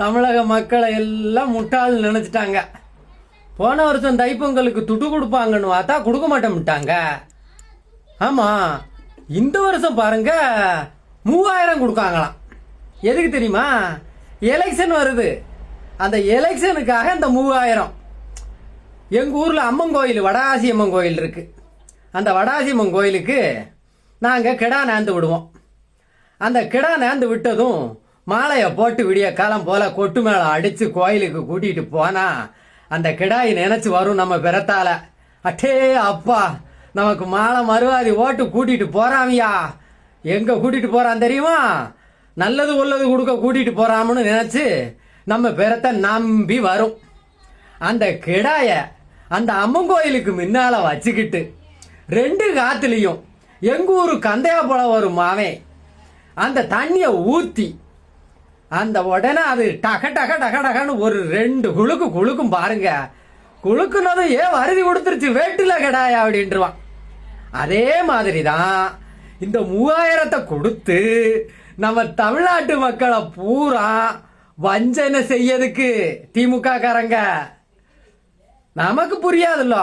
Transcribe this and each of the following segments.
தமிழக மக்களை எல்லாம் முட்டாள் நினைச்சிட்டாங்க. போன வருஷம் தைப்பொங்கலுக்கு துட்டு கொடுப்பாங்கன்னு பார்த்தா கொடுக்க மாட்டேன்ட்டாங்க ஆமா இந்த வருஷம் பாருங்க மூவாயிரம் கொடுக்காங்களாம். எதுக்கு தெரியுமா? எலெக்ஷன் வருது. அந்த எலெக்ஷனுக்காக இந்த மூவாயிரம். எங்கள் ஊரில் அம்மன் கோயில் வடாசி அம்மன் கோயில் இருக்கு. அந்த வடாசியம்மன் கோயிலுக்கு நாங்கள் கிடா நேர்ந்து விடுவோம். அந்த கிடா நேர்ந்து விட்டதும் மாலையை போட்டு விடிய காலம் போல கொட்டு மேளம் அடிச்சு கோயிலுக்கு கூட்டிட்டு போனா அந்த கிடாய் நினைச்சு வரும் நம்ம பிறத்தால. அட்டே அப்பா நமக்கு மாலை மறுவாதி ஓட்டு கூட்டிட்டு போறாமியா? எங்க கூட்டிட்டு போறான் தெரியுமா? நல்லது உள்ளது கொடுக்க கூட்டிட்டு போறாமனு நினைச்சு நம்ம பிறத்தை நம்பி வரும். அந்த கிடாய அந்த அம்மன் கோயிலுக்கு முன்னால வச்சுக்கிட்டு ரெண்டு காத்துலயும் எங்க ஊரு கந்தையா போல வரும் மாவேன் அந்த தண்ணியை ஊத்தி அந்த உடனே அது டக டக டக டகன்னு ஒரு ரெண்டு குழுக்கு குழுக்கும் பாருங்க. குழுக்குனதும் ஏன் வருதி கொடுத்துருச்சு? வேட்டில கடாயா அப்படின்ட்டுருவான் அதே மாதிரி தான் இந்த மூவாயிரத்தை கொடுத்து நம்ம தமிழ்நாட்டு மக்களை பூரா வஞ்சனை செய்யறதுக்கு திமுக காரங்க நமக்கு புரியாதுல்ல.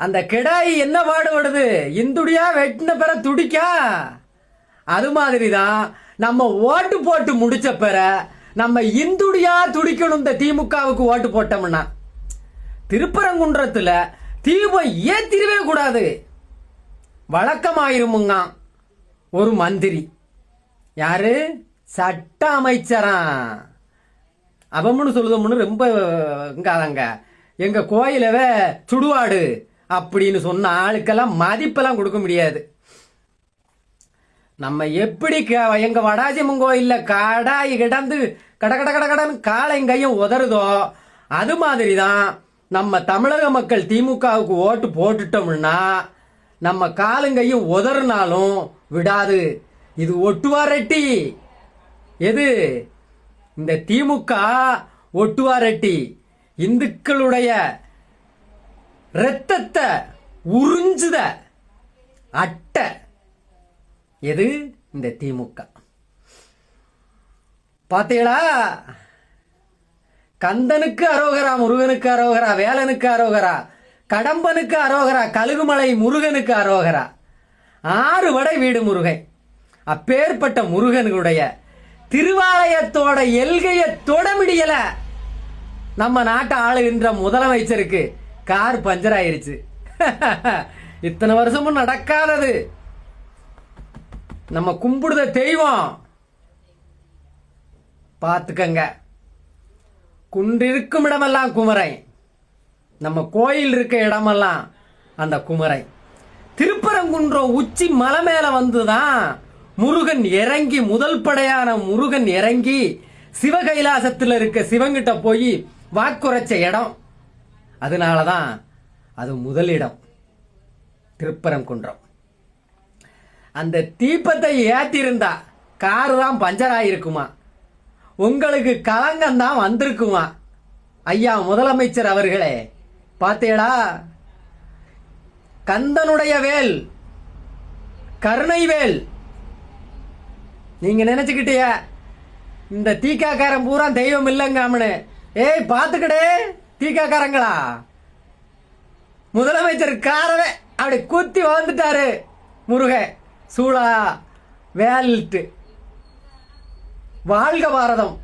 அந்த கிடாய் என்ன பாடுபடுது? இந்துடியா வெட்டின பிற துடிக்கா? அது மாதிரி தான் நம்ம ஓட்டு போட்டு முடிச்ச பிற நம்ம இந்துடியா துடிக்கணும் இந்த திமுகவுக்கு ஓட்டு போட்டோம்னா. திருப்பரங்குன்றத்துல தீபம் ஏத்திரவே கூடாது. வழக்கமாயிருமுங்க ஒரு மந்திரி. யாரு? சட்ட அமைச்சரா. அவம்னு சொல்லுதோம்னு ரொம்ப இங்காதாங்க. எங்க கோயிலவே சுடுவாடு. அப்படின்னு சொன்ன ஆளுக்கெல்லாம் மதிப்பெல்லாம் கொடுக்க முடியாது. நம்ம எப்படி க- எங்க வடாஜிமன் கோயில்ல கடாய் கிடந்து கட கட கட கடன்னு காலையும் கையும் உதறுதோ அது மாதிரி தான் நம்ம தமிழக மக்கள் திமுகவுக்கு ஓட்டு போட்டுட்டோம்னா நம்ம காலுங்கையும் உதறினாலும் விடாது. இது ஒட்டுவாரட்டி. எது? இந்த திமுக ஒட்டுவாரட்டி. இந்துக்களுடைய ரத்தத்தை உறிஞ்சுத அட்டை. எது? இந்த திமுக. பார்த்தீங்களா கந்தனுக்கு அரோகரா முருகனுக்கு அரோகரா வேலனுக்கு அரோகரா கடம்பனுக்கு அரோகரா கழுகுமலை முருகனுக்கு அரோகரா. ஆறு வடை வீடு முருகன் அப்பேற்பட்ட முருகனுடைய திருவாலயத்தோட எல்கைய தொட முடியல. நம்ம நாட்டை ஆளுகின்ற முதலமைச்சருக்கு கார் பஞ்சர் ஆயிருச்சு. இத்தனை வருஷமும் நடக்காதது. நம்ம கும்பிடுத தெய்வம். பார்த்துக்கங்க. குன்றிருக்கும் இடமெல்லாம் குமரை. நம்ம கோயில் இருக்க இடமெல்லாம் அந்த குமரை. திருப்பரங்குன்றம் உச்சி மலை மேல வந்துதான் முருகன் இறங்கி முதல் படையான முருகன் இறங்கி சிவகைலாசத்துல இருக்க சிவங்கிட்ட போய் வாக்குரைச்ச இடம். அதனாலதான் அது முதலிடம். திருப்பரங்குன்றம் அந்த தீபத்தை ஏத்திருந்தா காரு தான் பஞ்சர் ஆயிருக்குமா உங்களுக்கு களங்கம் தான் வந்திருக்குமா? ஐயா முதலமைச்சர் அவர்களே பார்த்தேடா. கந்தனுடைய வேல் கருணை வேல். நீங்க நினைச்சுக்கிட்டிய இந்த தீக்காக்காரன் பூரா தெய்வம் இல்லைங்காமனு. ஏய் பார்த்துக்கடே. தீக்காக்காரங்களா முதலமைச்சர் காரவே அப்படி குத்தி வந்துட்டாரு முருக. சூளா வேல்ட்டு. வாழ்க பாரதம்.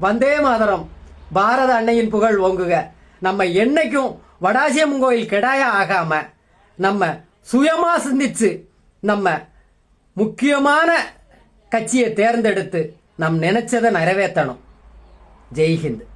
வந்தே மாதரம். பாரத அன்னையின் புகழ் ஓங்குக. நம்ம என்னைக்கும் வடாசியம் கோயில் கெடாயா ஆகாம நம்ம சுயமா சிந்திச்சு நம்ம முக்கியமான கட்சியை தேர்ந்தெடுத்து நம் நினைச்சதை நிறைவேற்றணும். ஜெய்ஹிந்த்.